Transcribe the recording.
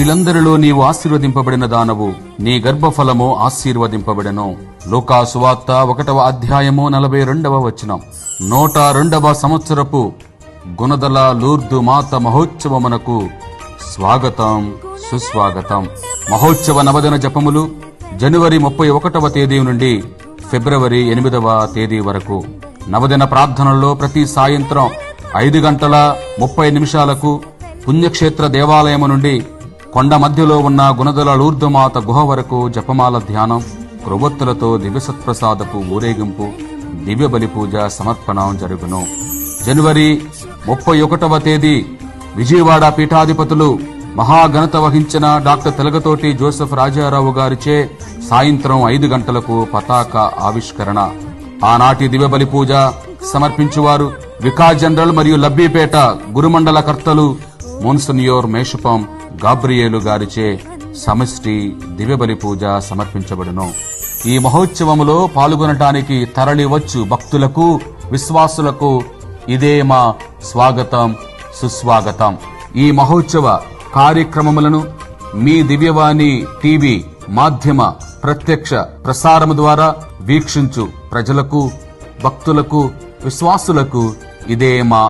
స్త్రీలందరిలో నీవు ఆశీర్వదింపబడిన దానవు నీ గర్భఫలము ఆశీర్వదింపబడెను. లోకాసువార్త ఒకటవ అధ్యాయము నలభై రెండవ వచనం. నూట రెండవ సంవత్సరపు గుణదల లూర్దు మాత మహోత్సవమునకు స్వాగతం సుస్వాగతం. మహోత్సవ నవదిన జపములు జనవరి ముప్పై ఒకటవ తేదీ నుండి ఫిబ్రవరి ఎనిమిదవ తేదీ వరకు. నవదిన ప్రార్థనల్లో ప్రతి సాయంత్రం ఐదు గంటల ముప్పై నిమిషాలకు పుణ్యక్షేత్ర దేవాలయము నుండి కొండ మధ్యలో ఉన్న గుణదల లూర్ధమాత గుహ వరకు జపమాల ధ్యానం క్రొవ్వొత్తులతో దివ్యసత్ప్రసాదపు ఊరేగింపు దివ్య బలి పూజ సమర్పణం జరుగును. జనవరి ముప్పై ఒకటవ తేదీ విజయవాడ పీఠాధిపతులు మహాఘనత వహించిన డాక్టర్ తెలగతోటి జోసెఫ్ రాజారావు గారిచే సాయంత్రం ఐదు గంటలకు పతాక ఆవిష్కరణ. ఆనాటి దివ్యబలి పూజ సమర్పించువారు వికా జనరల్ మరియు లబ్బీపేట గురుమండల కర్తలు మోన్సనియోర్ మేషపం గాబ్రియేలు గారిచే సమష్టి దివ్యబలి పూజ సమర్పించబడును. ఈ మహోత్సవములో పాల్గొనటానికి తరలివచ్చు భక్తులకు విశ్వాసులకు ఇదే మా స్వాగతం సుస్వాగతం. ఈ మహోత్సవ కార్యక్రమములను మీ దివ్యవాణి టీవీ మాధ్యమ ప్రత్యక్ష ప్రసారము ద్వారా వీక్షించు ప్రజలకు భక్తులకు విశ్వాసులకు ఇదే మా